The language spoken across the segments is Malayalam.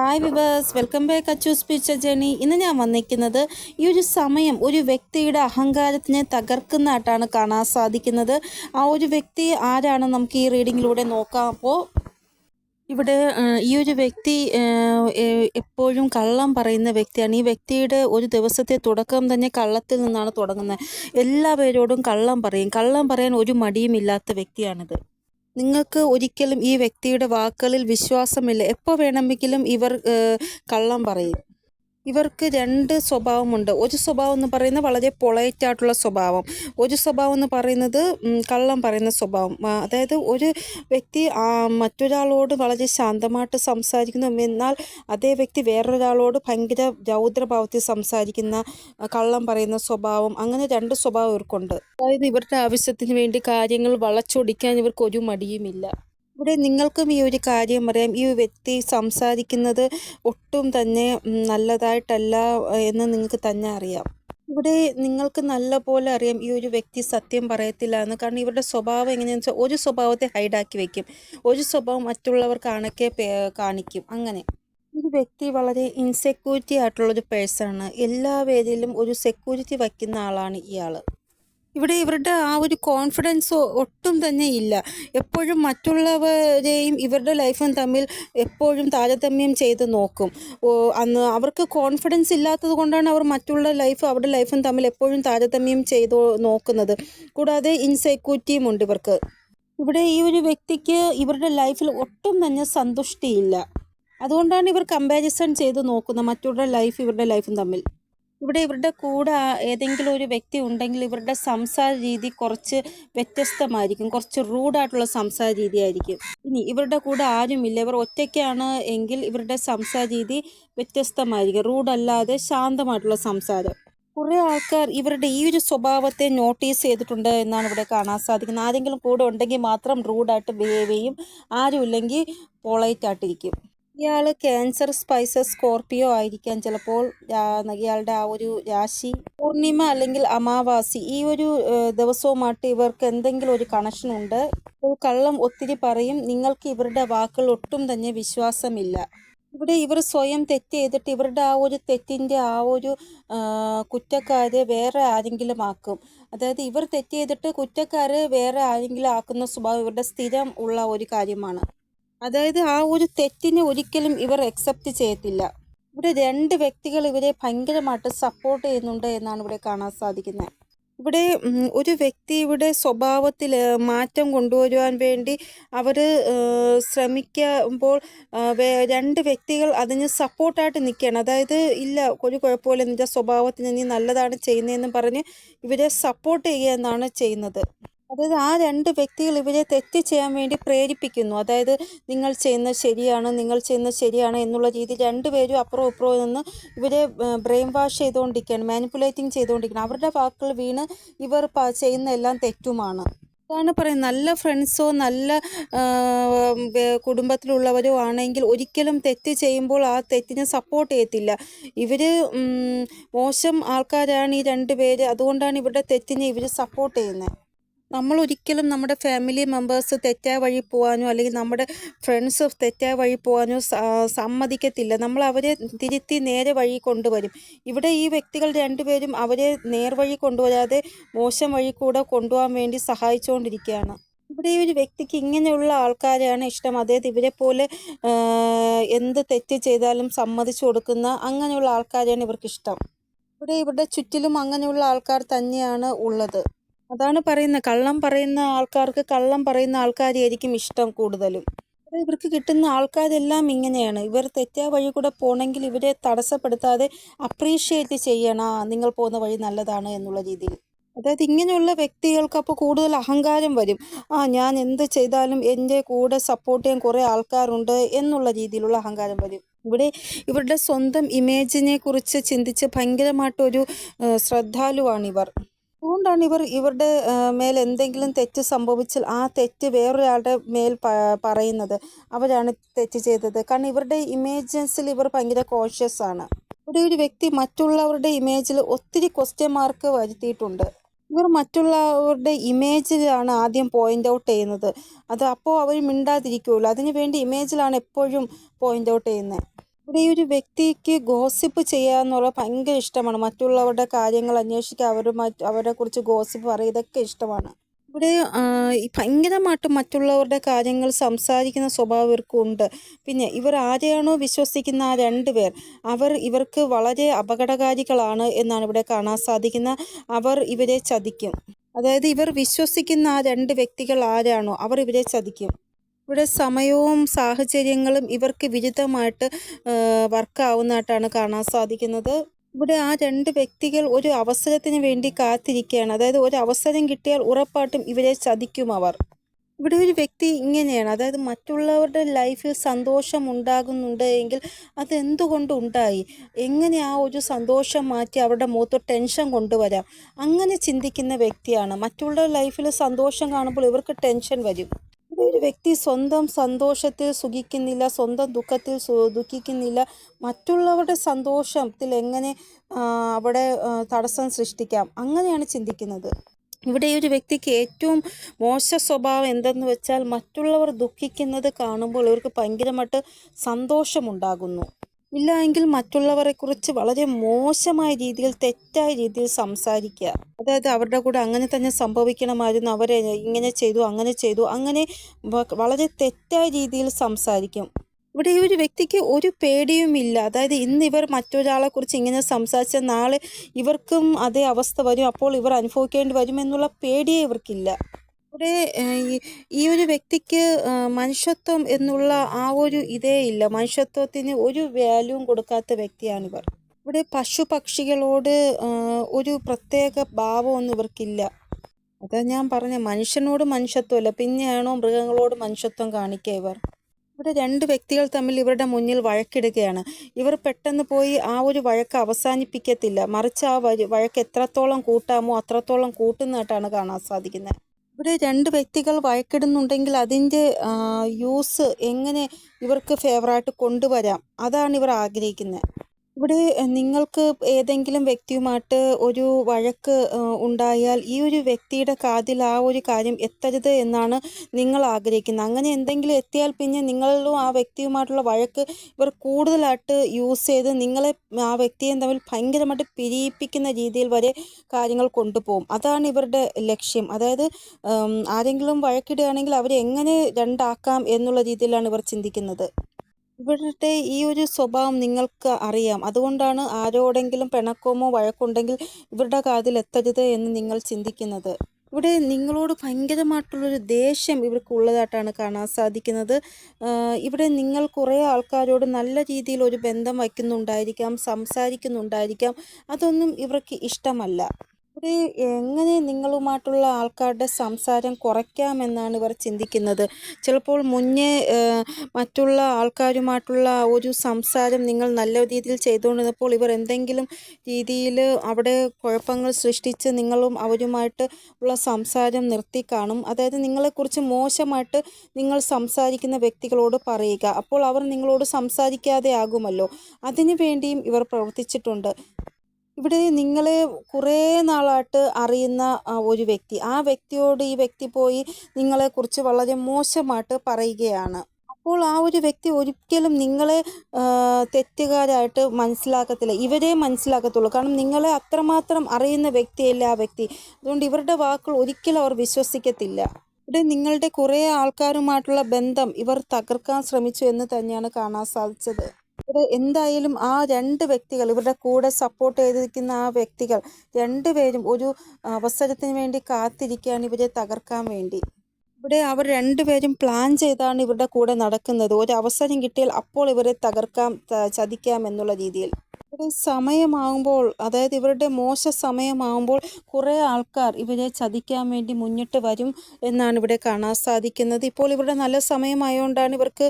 Hi viewers welcome back Achus picture journey ഇന്ന് ഞാൻ വന്നിരിക്കുന്നത് ഈ ഒരു സമയം ഒരു വ്യക്തിയുടെ അഹങ്കാരത്തിനെ തകർക്കുന്നതായിട്ടാണ് കാണാൻ സാധിക്കുന്നത്. ആ ഒരു വ്യക്തി ആരാണ് നമുക്ക് ഈ റീഡിങ്ങിലൂടെ നോക്കാം. അപ്പോൾ ഇവിടെ ഈ ഒരു വ്യക്തി എപ്പോഴും കള്ളം പറയുന്ന വ്യക്തിയാണ്. ഈ വ്യക്തിയുടെ ഒരു ദിവസത്തെ തുടക്കം തന്നെ കള്ളത്തിൽ നിന്നാണ് തുടങ്ങുന്നത്. എല്ലാവരോടും കള്ളം പറയും. കള്ളം പറയാൻ ഒരു മടിയുമില്ലാത്ത വ്യക്തിയാണിത്. നിങ്ങൾക്ക് ഒരിക്കലും ഈ വ്യക്തിയുടെ വാക്കുകളിൽ വിശ്വാസമില്ല. എപ്പോൾ വേണമെങ്കിലും ഇവർ കള്ളം പറയും. ഇവർക്ക് രണ്ട് സ്വഭാവമുണ്ട്. ഒരു സ്വഭാവം എന്ന് പറയുന്നത് വളരെ പൊളൈറ്റ് ആയിട്ടുള്ള സ്വഭാവം. ഒരു സ്വഭാവം എന്ന് പറയുന്നത് കള്ളം പറയുന്ന സ്വഭാവം. അതായത് ഒരു വ്യക്തി മറ്റൊരാളോട് വളരെ ശാന്തമായിട്ട് സംസാരിക്കുന്നു. എന്നാൽ അതേ വ്യക്തി വേറൊരാളോട് ഭയങ്കര രൗദ്രഭാവത്തിൽ സംസാരിക്കുന്ന കള്ളം പറയുന്ന സ്വഭാവം. അങ്ങനെ രണ്ട് സ്വഭാവം ഇവർക്കുണ്ട്. അതായത് ഇവരുടെ ആവശ്യത്തിന് വേണ്ടി കാര്യങ്ങൾ വളച്ചൊടിക്കാൻ ഇവർക്ക് ഒരു മടിയുമില്ല. ഇവിടെ നിങ്ങൾക്കും ഈ ഒരു കാര്യം അറിയാം. ഈ വ്യക്തി സംസാരിക്കുന്നത് ഒട്ടും തന്നെ നല്ലതായിട്ടല്ല എന്ന് നിങ്ങൾക്ക് തന്നെ അറിയാം. ഇവിടെ നിങ്ങൾക്ക് നല്ല പോലെ അറിയാം ഈ ഒരു വ്യക്തി സത്യം പറയത്തില്ല എന്ന്. കാരണം ഇവരുടെ സ്വഭാവം എങ്ങനെയാണെന്ന് വെച്ചാൽ ഒരു സ്വഭാവത്തെ ഹൈഡാക്കി വെക്കും. ഒരു സ്വഭാവം മറ്റുള്ളവർ കാണക്കെ കാണിക്കും. അങ്ങനെ. ഒരു വ്യക്തി വളരെ ഇൻസെക്യൂരിറ്റി ആയിട്ടുള്ളൊരു പേഴ്സണാണ് എല്ലാ വേദിയിലും ഒരു സെക്യൂരിറ്റി വയ്ക്കുന്ന ആളാണ് ഇയാൾ ഇവിടെ ഇവരുടെ ആ ഒരു കോൺഫിഡൻസ് ഒട്ടും തന്നെ ഇല്ല. എപ്പോഴും മറ്റുള്ളവരെയും ഇവരുടെ ലൈഫും തമ്മിൽ എപ്പോഴും താരതമ്യം ചെയ്ത് നോക്കും. അന്ന് അവർക്ക് കോൺഫിഡൻസ് ഇല്ലാത്തത് കൊണ്ടാണ് അവർ മറ്റുള്ള ലൈഫ് അവരുടെ ലൈഫും തമ്മിൽ എപ്പോഴും താരതമ്യം ചെയ്ത് നോക്കുന്നത്. കൂടാതെ ഇൻസെക്യൂരിറ്റിയും ഉണ്ട് ഇവർക്ക്. ഇവിടെ ഈ ഒരു വ്യക്തിക്ക് ഇവരുടെ ലൈഫിൽ ഒട്ടും തന്നെ സന്തുഷ്ടിയില്ല. അതുകൊണ്ടാണ് ഇവർ കമ്പാരിസൺ ചെയ്ത് നോക്കുന്നത് മറ്റുള്ള ലൈഫ് ഇവരുടെ ലൈഫും തമ്മിൽ. ഇവിടെ ഇവരുടെ കൂടെ ഏതെങ്കിലും ഒരു വ്യക്തി ഉണ്ടെങ്കിൽ ഇവരുടെ സംസാര രീതി കുറച്ച് വ്യത്യസ്തമായിരിക്കും. കുറച്ച് റൂഡായിട്ടുള്ള സംസാര രീതി ആയിരിക്കും ഇനി ഇവരുടെ കൂടെ ആരുമില്ല. ഇവർ ഒറ്റയ്ക്കാണ് എങ്കിൽ ഇവരുടെ സംസാര രീതി വ്യത്യസ്തമായിരിക്കും. റൂഡല്ലാതെ ശാന്തമായിട്ടുള്ള സംസാരം. കുറേ ആൾക്കാർ ഇവരുടെ ഈ ഒരു സ്വഭാവത്തെ നോട്ടീസ് ചെയ്തിട്ടുണ്ട് എന്നാണ് ഇവിടെ കാണാൻ സാധിക്കുന്നത്. ആരെങ്കിലും കൂടെ ഉണ്ടെങ്കിൽ മാത്രം റൂഡായിട്ട് ബിഹേവ് ചെയ്യും. ആരുമില്ലെങ്കിൽ പോളൈറ്റ് ആയിട്ടിരിക്കും. ഇയാൾ ക്യാൻസർ സ്പൈസസ് സ്കോർപ്പിയോ ആയിരിക്കാം. ചിലപ്പോൾ ഇയാളുടെ ആ ഒരു രാശി പൂർണിമ അല്ലെങ്കിൽ അമാവാസി ഈ ഒരു ദിവസവുമായിട്ട് ഇവർക്ക് എന്തെങ്കിലും ഒരു കണക്ഷൻ ഉണ്ട്. ഇപ്പോൾ കള്ളം ഒത്തിരി പറയും. നിങ്ങൾക്ക് ഇവരുടെ വാക്കുകൾ ഒട്ടും തന്നെ വിശ്വാസമില്ല. ഇവിടെ ഇവർ സ്വയം തെറ്റ് ചെയ്തിട്ട് ഇവരുടെ ആ ഒരു തെറ്റിന്റെ ആ ഒരു കുറ്റക്കാര് വേറെ ആരെങ്കിലും ആക്കും. അതായത് ഇവർ തെറ്റ് ചെയ്തിട്ട് കുറ്റക്കാരെ വേറെ ആരെങ്കിലും ആക്കുന്ന സ്വഭാവം ഇവരുടെ സ്ഥിരം ഉള്ള ഒരു കാര്യമാണ്. അതായത് ആ ഒരു തെറ്റിനെ ഒരിക്കലും ഇവർ അക്സെപ്റ്റ് ചെയ്യത്തില്ല. ഇവിടെ രണ്ട് വ്യക്തികൾ ഇവരെ ഭയങ്കരമായിട്ട് സപ്പോർട്ട് ചെയ്യുന്നുണ്ട് എന്നാണ് ഇവിടെ കാണാൻ സാധിക്കുന്നത്. ഇവിടെ ഒരു വ്യക്തിയുടെ സ്വഭാവത്തിൽ മാറ്റം കൊണ്ടുവരുവാൻ വേണ്ടി അവർ ശ്രമിക്കുമ്പോൾ രണ്ട് വ്യക്തികൾ അതിന് സപ്പോർട്ടായിട്ട് നിൽക്കുകയാണ്. അതായത് ഇല്ല ഒരു കുഴപ്പമില്ല നിന്റെ സ്വഭാവത്തിന് നീ നല്ലതാണ് ചെയ്യുന്നതെന്ന് പറഞ്ഞ് ഇവരെ സപ്പോർട്ട് ചെയ്യുക എന്നാണ് ചെയ്യുന്നത്. അതായത് ആ രണ്ട് വ്യക്തികൾ ഇവരെ തെറ്റ് ചെയ്യാൻ വേണ്ടി പ്രേരിപ്പിക്കുന്നു. അതായത് നിങ്ങൾ ചെയ്യുന്നത് ശരിയാണ് നിങ്ങൾ ചെയ്യുന്നത് ശരിയാണ് എന്നുള്ള രീതിയിൽ രണ്ടുപേരും അപ്പുറവും ഇപ്പുറവും നിന്ന് ഇവരെ ബ്രെയിൻ വാഷ് ചെയ്തുകൊണ്ടിരിക്കുകയാണ് മാനിപ്പുലേറ്റിംഗ് ചെയ്തുകൊണ്ടിരിക്കുകയാണ്. അവരുടെ വാക്കുകൾ വീണ് ഇവർ ചെയ്യുന്ന എല്ലാം തെറ്റുമാണ്. അതാണ് പറയുന്നത്. നല്ല ഫ്രണ്ട്സോ നല്ല കുടുംബത്തിലുള്ളവരോ ആണെങ്കിൽ ഒരിക്കലും തെറ്റ് ചെയ്യുമ്പോൾ ആ തെറ്റിനെ സപ്പോർട്ട് ചെയ്യത്തില്ല. ഇവർ മോശം ആൾക്കാരാണ് ഈ രണ്ട് പേര്. അതുകൊണ്ടാണ് ഇവരുടെ തെറ്റിനെ ഇവർ സപ്പോർട്ട് ചെയ്യുന്നത്. നമ്മൾ ഒരിക്കലും നമ്മുടെ ഫാമിലി മെമ്പേഴ്സ് തെറ്റായ വഴി പോകാനോ അല്ലെങ്കിൽ നമ്മുടെ ഫ്രണ്ട്സ് തെറ്റായ വഴി പോകാനോ സമ്മതിക്കത്തില്ല. നമ്മൾ അവരെ തിരുത്തി നേരെ വഴി കൊണ്ടുവരും. ഇവിടെ ഈ വ്യക്തികൾ രണ്ടുപേരും അവരെ നേർവഴി കൊണ്ടുവരാതെ മോശം വഴി കൂടെ കൊണ്ടുപോകാൻ വേണ്ടി സഹായിച്ചുകൊണ്ടിരിക്കുകയാണ് ഇവിടെ ഈ ഒരു വ്യക്തിക്ക് ഇങ്ങനെയുള്ള ആൾക്കാരെയാണ് ഇഷ്ടം. അതായത് ഇവരെ പോലെ എന്ത് തെറ്റ് ചെയ്താലും സമ്മതിച്ചു കൊടുക്കുന്ന അങ്ങനെയുള്ള ആൾക്കാരെയാണ് ഇവർക്ക് ഇഷ്ടം ഇവിടെ ഇവരുടെ ചുറ്റിലും അങ്ങനെയുള്ള ആൾക്കാർ തന്നെയാണ് ഉള്ളത്. അതാണ് പറയുന്നത്. കള്ളം പറയുന്ന ആൾക്കാർക്ക് കള്ളം പറയുന്ന ആൾക്കാരെയായിരിക്കും ഇഷ്ടം കൂടുതലും. ഇവർക്ക് കിട്ടുന്ന ആൾക്കാരെല്ലാം ഇങ്ങനെയാണ്. ഇവർ തെറ്റാ വഴി കൂടെ പോകണമെങ്കിൽ ഇവരെ തടസ്സപ്പെടുത്താതെ അപ്രീഷിയേറ്റ് ചെയ്യണം നിങ്ങൾ പോകുന്ന വഴി നല്ലതാണ് എന്നുള്ള രീതിയിൽ. അതായത് ഇങ്ങനെയുള്ള വ്യക്തികൾക്ക് അപ്പോൾ കൂടുതൽ അഹങ്കാരം വരും. ആ ഞാൻ എന്ത് ചെയ്താലും എന്റെ കൂടെ സപ്പോർട്ട് ചെയ്യാൻ കുറേ ആൾക്കാരുണ്ട് എന്നുള്ള രീതിയിലുള്ള അഹങ്കാരം വരും. ഇവിടെ ഇവരുടെ സ്വന്തം ഇമേജിനെ കുറിച്ച് ചിന്തിച്ച് ഭയങ്കരമായിട്ടൊരു ശ്രദ്ധാലുവാണിവർ. അതുകൊണ്ടാണ് ഇവർ ഇവരുടെ മേൽ എന്തെങ്കിലും തെറ്റ് സംഭവിച്ചാൽ ആ തെറ്റ് വേറൊരാളുടെ മേൽ പറയുന്നത്. അവരാണ് തെറ്റ് ചെയ്തത്. കാരണം ഇവരുടെ ഇമേജൻസിൽ ഇവർ ഭയങ്കര കോഷ്യസ് ആണ്. ഇവിടെ ഒരു വ്യക്തി മറ്റുള്ളവരുടെ ഇമേജിൽ ഒത്തിരി ക്വസ്റ്റ്യൻ മാർക്ക് വരുത്തിയിട്ടുണ്ട്. ഇവർ മറ്റുള്ളവരുടെ ഇമേജിലാണ് ആദ്യം പോയിന്റ് ഔട്ട് ചെയ്യുന്നത്. അത് അപ്പോൾ അവർ മിണ്ടാതിരിക്കുമല്ലോ അതിനു വേണ്ടി ഇമേജിലാണ് എപ്പോഴും പോയിന്റ് ഔട്ട് ചെയ്യുന്നത്. ഇവിടെ ഒരു വ്യക്തിക്ക് ഗോസിപ്പ് ചെയ്യുക എന്നുള്ളത് ഭയങ്കര ഇഷ്ടമാണ്. മറ്റുള്ളവരുടെ കാര്യങ്ങൾ അന്വേഷിക്കുക അവരുമായി അവരെ കുറിച്ച് ഗോസിപ്പ് പറയുക ഇതൊക്കെ ഇഷ്ടമാണ്. ഇവിടെ ഭയങ്കരമായിട്ട് മറ്റുള്ളവരുടെ കാര്യങ്ങൾ സംസാരിക്കുന്ന സ്വഭാവം ഇവർക്കുണ്ട്. പിന്നെ ഇവർ ആരെയാണോ വിശ്വസിക്കുന്ന ആ രണ്ട് പേർ അവർ ഇവർക്ക് വളരെ അപകടകാരികളാണ് എന്നാണ് ഇവിടെ കാണാൻ സാധിക്കുന്ന. അവർ ഇവരെ ചതിക്കും. അതായത് ഇവർ വിശ്വസിക്കുന്ന ആ രണ്ട് വ്യക്തികൾ ആരാണോ അവർ ഇവരെ ചതിക്കും. ഇവിടെ സമയവും സാഹചര്യങ്ങളും ഇവർക്ക് വിരുദ്ധമായിട്ട് വർക്കാവുന്നതായിട്ടാണ് കാണാൻ സാധിക്കുന്നത്. ഇവിടെ ആ രണ്ട് വ്യക്തികൾ ഒരു അവസരത്തിന് വേണ്ടി കാത്തിരിക്കുകയാണ്. അതായത് ഒരു അവസരം കിട്ടിയാൽ ഉറപ്പായിട്ടും ഇവരെ ചതിക്കും അവർ. ഇവിടെ ഒരു വ്യക്തി ഇങ്ങനെയാണ്. അതായത് മറ്റുള്ളവരുടെ ലൈഫിൽ സന്തോഷം ഉണ്ടാകുന്നുണ്ട് എങ്കിൽ അതെന്തുകൊണ്ട് ഉണ്ടായി? എങ്ങനെ ആ ഒരു സന്തോഷം മാറ്റി അവരുടെ മുഖത്ത് ടെൻഷൻ കൊണ്ടുവരാം? അങ്ങനെ ചിന്തിക്കുന്ന വ്യക്തിയാണ്. മറ്റുള്ളവരുടെ ലൈഫിൽ സന്തോഷം കാണുമ്പോൾ ഇവർക്ക് ടെൻഷൻ വരും. ഒരു വ്യക്തി സ്വന്തം സന്തോഷത്തിൽ സുഖിക്കുന്നില്ല സ്വന്തം ദുഃഖത്തിൽ ദുഃഖിക്കുന്നില്ല മറ്റുള്ളവരുടെ സന്തോഷത്തിൽ എങ്ങനെ അവിടെ തടസ്സം സൃഷ്ടിക്കാം? അങ്ങനെയാണ് ചിന്തിക്കുന്നത്. ഇവിടെ ഒരു വ്യക്തിക്ക് ഏറ്റവും മോശ സ്വഭാവം എന്തെന്ന് വെച്ചാൽ മറ്റുള്ളവർ ദുഃഖിക്കുന്നത് കാണുമ്പോൾ ഇവർക്ക് ഭയങ്കരമായിട്ട് സന്തോഷമുണ്ടാകുന്നു. ഇല്ല എങ്കിൽ മറ്റുള്ളവരെക്കുറിച്ച് വളരെ മോശമായ രീതിയിൽ തെറ്റായ രീതിയിൽ സംസാരിക്കുക. അതായത് അവരുടെ കൂടെ അങ്ങനെ തന്നെ സംഭവിക്കണമായിരുന്നു അവരെ ഇങ്ങനെ ചെയ്തു അങ്ങനെ ചെയ്തു അങ്ങനെ വളരെ തെറ്റായ രീതിയിൽ സംസാരിക്കും. ഇവിടെ ഈ ഒരു വ്യക്തിക്ക് ഒരു പേടിയുമില്ല അതായത് ഇന്ന് ഇവർ മറ്റൊരാളെ കുറിച്ച് ഇങ്ങനെ സംസാരിച്ച നാളെ ഇവർക്കും അതേ അവസ്ഥ വരും അപ്പോൾ ഇവർ അനുഭവിക്കേണ്ടി വരും എന്നുള്ള പേടിയേ ഇവർക്കില്ല. ഇവിടെ ഈ ഒരു വ്യക്തിക്ക് മനുഷ്യത്വം എന്നുള്ള ആ ഒരു ഇതേ ഇല്ല. മനുഷ്യത്വത്തിന് ഒരു വാല്യൂവും കൊടുക്കാത്ത വ്യക്തിയാണിവർ ഇവിടെ പശു പക്ഷികളോട് ഒരു പ്രത്യേക ഭാവമൊന്നും ഇവർക്കില്ല. അതാ ഞാൻ പറഞ്ഞ മനുഷ്യനോട് മനുഷ്യത്വമല്ല പിന്നെയാണോ മൃഗങ്ങളോട് മനുഷ്യത്വം കാണിക്കുക ഇവർ? ഇവിടെ രണ്ട് വ്യക്തികൾ തമ്മിൽ ഇവരുടെ മുന്നിൽ വഴക്കിടുകയാണ്. ഇവർ പെട്ടെന്ന് പോയി ആ ഒരു വഴക്ക് അവസാനിപ്പിക്കത്തില്ല. മറിച്ച് ആ വഴക്ക് എത്രത്തോളം കൂട്ടാമോ അത്രത്തോളം കൂട്ടുന്നതായിട്ടാണ് കാണാൻ സാധിക്കുന്നത്. ഇവിടെ രണ്ട് വ്യക്തികൾ വഴക്കിടുന്നുണ്ടെങ്കിൽ അതിന്റെ യൂസ് എങ്ങനെ ഇവർക്ക് ഫേവറായിട്ട് കൊണ്ടുവരാം? അതാണ് ഇവർ ആഗ്രഹിക്കുന്നത്. ഇവിടെ നിങ്ങൾക്ക് ഏതെങ്കിലും വ്യക്തിയുമായിട്ട് ഒരു വഴക്ക് ഉണ്ടായാൽ ഈ ഒരു വ്യക്തിയുടെ കാതിൽ ആ ഒരു കാര്യം എത്തരുത് എന്നാണ് നിങ്ങൾ ആഗ്രഹിക്കുന്നത്. അങ്ങനെ എന്തെങ്കിലും എത്തിയാൽ പിന്നെ നിങ്ങളും ആ വ്യക്തിയുമായിട്ടുള്ള വഴക്ക് ഇവർ കൂടുതലായിട്ട് യൂസ് ചെയ്ത് നിങ്ങളെ ആ വ്യക്തിയെ തമ്മിൽ ഭയങ്കരമായിട്ട് പിരിയിപ്പിക്കുന്ന രീതിയിൽ വരെ കാര്യങ്ങൾ കൊണ്ടുപോകും. അതാണ് ഇവരുടെ ലക്ഷ്യം. അതായത് ആരെങ്കിലും വഴക്കിടുകയാണെങ്കിൽ അവരെ എങ്ങനെ രണ്ടാക്കാം എന്നുള്ള രീതിയിലാണ് ഇവർ ചിന്തിക്കുന്നത്. ഇവരുടെ ഈ ഒരു സ്വഭാവം നിങ്ങൾക്ക് അറിയാം. അതുകൊണ്ടാണ് ആരോടെങ്കിലും പിണക്കമോ വഴക്കുണ്ടെങ്കിൽ ഇവരുടെ കാതിൽ എത്തരുത് എന്ന് നിങ്ങൾ ചിന്തിക്കുന്നത്. ഇവിടെ നിങ്ങളോട് ഭയങ്കരമായിട്ടുള്ളൊരു ദേഷ്യം ഇവർക്ക് ഉള്ളതായിട്ടാണ് കാണാൻ സാധിക്കുന്നത്. ഇവിടെ നിങ്ങൾ കുറേ ആൾക്കാരോട് നല്ല രീതിയിൽ ഒരു ബന്ധം വയ്ക്കുന്നുണ്ടായിരിക്കാം സംസാരിക്കുന്നുണ്ടായിരിക്കാം. അതൊന്നും ഇവർക്ക് ഇഷ്ടമല്ല. ഇവിടെ എങ്ങനെ നിങ്ങളുമായിട്ടുള്ള ആൾക്കാരുടെ സംസാരം കുറയ്ക്കാമെന്നാണ് ഇവർ ചിന്തിക്കുന്നത്. ചിലപ്പോൾ മുന്നേ മറ്റുള്ള ആൾക്കാരുമായിട്ടുള്ള ഒരു സംസാരം നിങ്ങൾ നല്ല രീതിയിൽ ചെയ്തുകൊണ്ടിരുന്നപ്പോൾ ഇവർ എന്തെങ്കിലും രീതിയിൽ അവിടെ കുഴപ്പങ്ങൾ സൃഷ്ടിച്ച് നിങ്ങളും അവരുമായിട്ട് ഉള്ള സംസാരം നിർത്തി കാണും. അതായത് നിങ്ങളെക്കുറിച്ച് മോശമായിട്ട് നിങ്ങൾ സംസാരിക്കുന്ന വ്യക്തികളോട് പറയുക. അപ്പോൾ അവർ നിങ്ങളോട് സംസാരിക്കാതെ ആകുമല്ലോ. അതിനു വേണ്ടിയും ഇവർ പ്രവർത്തിച്ചിട്ടുണ്ട്. ഇവിടെ നിങ്ങളെ കുറേ നാളായിട്ട് അറിയുന്ന ഒരു വ്യക്തി. ആ വ്യക്തിയോട് ഈ വ്യക്തി പോയി നിങ്ങളെക്കുറിച്ച് വളരെ മോശമായിട്ട് പറയുകയാണ്. അപ്പോൾ ആ ഒരു വ്യക്തി ഒരിക്കലും നിങ്ങളെ തെറ്റുകാരായിട്ട് മനസ്സിലാക്കത്തില്ല. ഇവരെ മനസ്സിലാക്കത്തുള്ളൂ. കാരണം നിങ്ങളെ അത്രമാത്രം അറിയുന്ന വ്യക്തിയല്ല ആ വ്യക്തി. അതുകൊണ്ട് ഇവരുടെ വാക്കുകൾ ഒരിക്കലും അവർ വിശ്വസിക്കത്തില്ല. ഇവിടെ നിങ്ങളുടെ കുറേ ആൾക്കാരുമായിട്ടുള്ള ബന്ധം ഇവർ തകർക്കാൻ ശ്രമിച്ചു എന്ന് തന്നെയാണ് കാണാൻ സാധിച്ചത്. ഇവിടെ എന്തായാലും ആ രണ്ട് വ്യക്തികൾ ഇവരുടെ കൂടെ സപ്പോർട്ട് ചെയ്തിരിക്കുന്ന ആ വ്യക്തികൾ രണ്ടുപേരും ഒരു അവസരത്തിന് വേണ്ടി കാത്തിരിക്കുകയാണ് ഇവരെ തകർക്കാൻ വേണ്ടി. ഇവിടെ അവർ രണ്ടുപേരും പ്ലാൻ ചെയ്താണ് ഇവരുടെ കൂടെ നടക്കുന്നത്. ഒരു അവസരം കിട്ടിയാൽ അപ്പോൾ ഇവരെ തകർക്കാം ചതിക്കാം എന്നുള്ള രീതിയിൽ. ഇവിടെ സമയമാകുമ്പോൾ അതായത് ഇവരുടെ മോശ സമയമാകുമ്പോൾ കുറേ ആൾക്കാർ ഇവരെ ചതിക്കാൻ വേണ്ടി മുന്നിട്ട് വരും എന്നാണ് ഇവിടെ കാണാൻ സാധിക്കുന്നത്. ഇപ്പോൾ ഇവരുടെ നല്ല സമയമായതുകൊണ്ടാണ് ഇവർക്ക്